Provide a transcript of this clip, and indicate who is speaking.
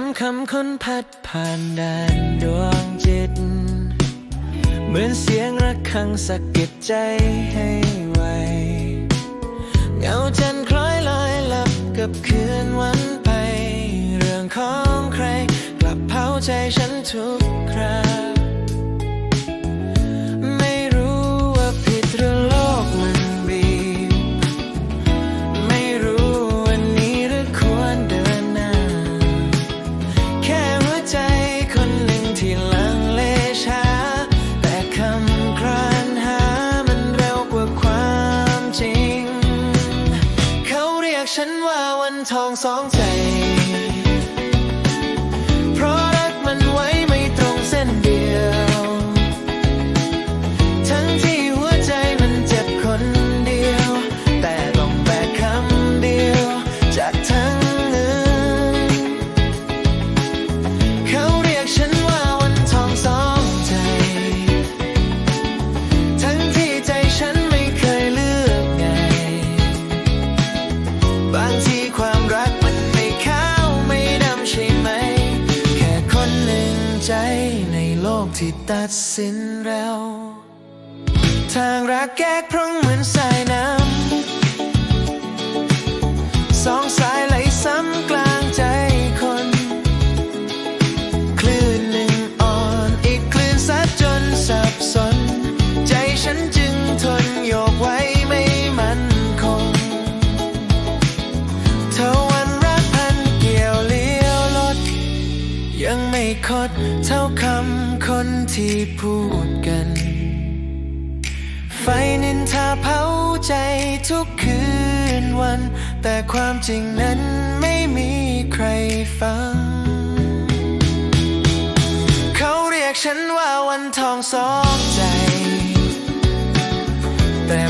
Speaker 1: มคำคนพัดผ่านแดนดวงจิต เหมือนเสียงระฆังสะกิดใจให้ไวเงาจันคล้อยลอยหลับกับคืนวันไป เรื่องของใคร กลับเผาใจฉันทุกครา ฉันว่าวันทองสองใจ ที่ความรักมันไม่ขาวไม่ดำใช่ไหม แค่คนหนึ่งใจในโลกที่ตัดสินเรา ทางรักแยกพร่องเหมือนสายน้ำ คตเท่าคำคนที่พูดกัน ไฟนินทาเผาใจทุกคืนวัน แต่ความจริงนั้นไม่มีใครฟัง เขาเรียกฉันว่าวันทองสองใจ แต่